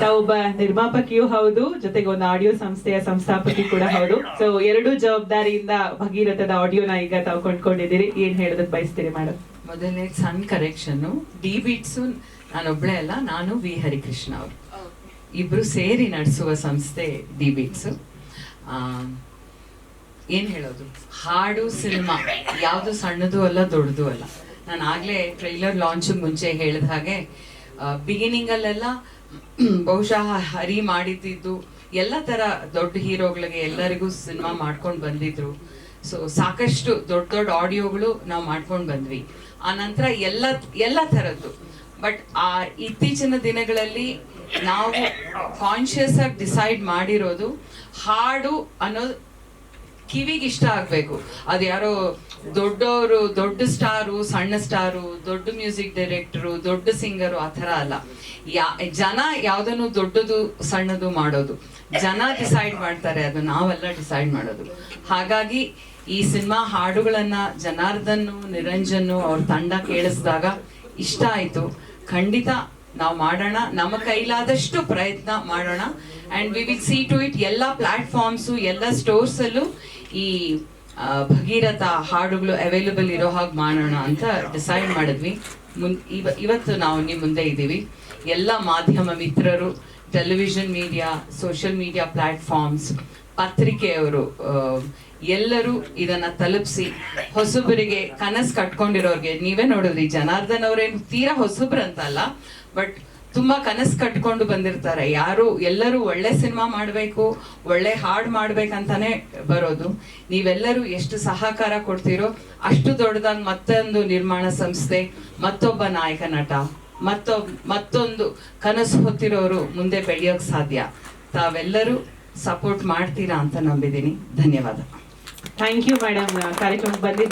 ತಾವೊಬ್ಬ ನಿರ್ಮಾಪಕಿಯೂ ಹೌದು ಜೊತೆಗೆ ಒಂದು ಆಡಿಯೋ ಸಂಸ್ಥೆಯ ಸಂಸ್ಥಾಪಕಿ ಕೂಡ ಹೌದು. ಸೊ ಎರಡು ಜವಾಬ್ದಾರಿಯಿಂದ ಭಗೀರಥದ ಆಡಿಯೋನ ಈಗ ತಾವು ಕೊಂಡ್ಕೊಂಡಿದ್ದೀರಿ. ಏನ್ ಹೇಳೋದಕ್ಕೆ ಬಯಸ್ತೀರಿ ಮೇಡಮ್ ಮೊದಲನೇ ಸಣ್ಣ ಕರೆಕ್ಷನ್ ಡಿ ಬೀಟ್ಸು ನಾನೊಬ್ಳೆ ಅಲ್ಲ ನಾನು ವಿ ಹರಿಕೃಷ್ಣ ಅವರು. ಇಬ್ರು ಸೇರಿ ನಡೆಸುವ ಸಂಸ್ಥೆ ಡಿ ಬೀಟ್ಸ್ ಏನ್ ಹೇಳೋದು? ಹಾಡು ಸಿನಿಮಾ ಯಾವುದು ಸಣ್ಣದು ಅಲ್ಲ ದೊಡ್ಡದು ಅಲ್ಲ. ನಾನು ಆಗ್ಲೇ ಟ್ರೈಲರ್ ಲಾಂಚ್ ಮುಂಚೆ ಹೇಳಿದ ಹಾಗೆ ಬಿಗಿನಿಂಗ್ ಅಲ್ಲೆಲ್ಲ ಬಹುಶಃ ಹರಿ ಮಾಡಿದ್ದು, ಎಲ್ಲ ತರ ದೊಡ್ಡ ಹೀರೋಗಳಿಗೆ ಎಲ್ಲರಿಗೂ ಸಿನಿಮಾ ಮಾಡ್ಕೊಂಡು ಬಂದಿದ್ರು. ಸೊ ಸಾಕಷ್ಟು ದೊಡ್ಡ ದೊಡ್ಡ ಆಡಿಯೋಗಳು ನಾವು ಮಾಡ್ಕೊಂಡು ಬಂದ್ವಿ. ಆ ನಂತರ ಎಲ್ಲ ಎಲ್ಲ ಥರದ್ದು. ಬಟ್ ಆ ಇತ್ತೀಚಿನ ದಿನಗಳಲ್ಲಿ ನಾವು ಕಾನ್ಶಿಯಸ್ ಆಗಿ ಡಿಸೈಡ್ ಮಾಡಿರೋದು ಹಾಡು ಅನ್ನೋದು ಕಿವಿಗೆ ಇಷ್ಟ ಆಗ್ಬೇಕು. ಅದು ಯಾರೋ ದೊಡ್ಡವರು, ದೊಡ್ಡ ಸ್ಟಾರು, ಸಣ್ಣ ಸ್ಟಾರು, ದೊಡ್ಡ ಮ್ಯೂಸಿಕ್ ಡೈರೆಕ್ಟರು, ದೊಡ್ಡ ಸಿಂಗರು ಆ ಥರ ಅಲ್ಲ. ಯಾ, ಜನ ಯಾವುದನ್ನು ದೊಡ್ಡದು, ಸಣ್ಣದು ಮಾಡೋದು. ಜನ ಡಿಸೈಡ್ ಮಾಡ್ತಾರೆ, ಅದು ನಾವೆಲ್ಲ ಡಿಸೈಡ್ ಮಾಡೋದು. ಹಾಗಾಗಿ ಈ ಸಿನಿಮಾ ಹಾಡುಗಳನ್ನ ಜನಾರ್ದನ್ನು, ನಿರಂಜನ್ನು ಅವ್ರ ತಂಡ ಕೇಳಿಸಿದಾಗ ಇಷ್ಟ ಆಯ್ತು. ಖಂಡಿತ ನಾವು ಮಾಡೋಣ. ನಮ್ಮ ಕೈಲಾದಷ್ಟು ಪ್ರಯತ್ನ ಮಾಡೋಣ. And we will see to it ಎಲ್ಲ ಪ್ಲಾಟ್ಫಾರ್ಮ್ಸು ಎಲ್ಲ ಸ್ಟೋರ್ಸ್ ಅಲ್ಲೂ ಈ ಭಗೀರಥ ಹಾಡುಗಳು ಅವೈಲಬಲ್ ಇರೋ ಹಾಗೆ ಮಾಡೋಣ ಅಂತ ಡಿಸೈಡ್ ಮಾಡಿದ್ವಿ. ಮುನ್, ಇವ, ಇವತ್ತು ನಾವು ನಿಮ್ಮ ಮುಂದೆ ಇದ್ದೀವಿ. ಎಲ್ಲ ಮಾಧ್ಯಮ ಮಿತ್ರರು television media social media platforms ಪತ್ರಿಕೆಯವರು ಎಲ್ಲರೂ ಇದನ್ನ ತಲುಪಿಸಿ, ಹೊಸಬರಿಗೆ ಕನಸು ಕಟ್ಕೊಂಡಿರೋರ್ಗೆ, ನೀವೇ ನೋಡಿದ್ರಿ, ಜನಾರ್ದನ್ ಅವ್ರೇನು ತೀರಾ ಹೊಸಬ್ರಂತಲ್ಲ ಬಟ್ ತುಂಬಾ ಕನಸು ಕಟ್ಕೊಂಡು ಬಂದಿರ್ತಾರೆ. ಯಾರು, ಎಲ್ಲರೂ ಒಳ್ಳೆ ಸಿನಿಮಾ ಮಾಡಬೇಕು, ಒಳ್ಳೆ ಹಾಡು ಮಾಡ್ಬೇಕಂತಾನೆ ಬರೋದು. ನೀವೆಲ್ಲರೂ ಎಷ್ಟು ಸಹಕಾರ ಕೊಡ್ತೀರೋ ಅಷ್ಟು ದೊಡ್ಡದಾಗಿ ಮತ್ತೊಂದು ನಿರ್ಮಾಣ ಸಂಸ್ಥೆ, ಮತ್ತೊಬ್ಬ ನಾಯಕ ನಟ ಮತ್ತೊಬ್ ಮತ್ತೊಂದು ಕನಸು ಹೊತ್ತಿರೋರು ಮುಂದೆ ಬೆಳೆಯೋಕ್ ಸಾಧ್ಯ. ತಾವೆಲ್ಲರೂ ಸಪೋರ್ಟ್ ಮಾಡ್ತೀರಾ ಅಂತ ನಂಬಿದ್ದೀನಿ. ಧನ್ಯವಾದ. ಥ್ಯಾಂಕ್ ಯು ಮೇಡಮ್ ಕಾರ್ಯಕ್ರಮಕ್ಕೆ ಬಂದಿದ್ದ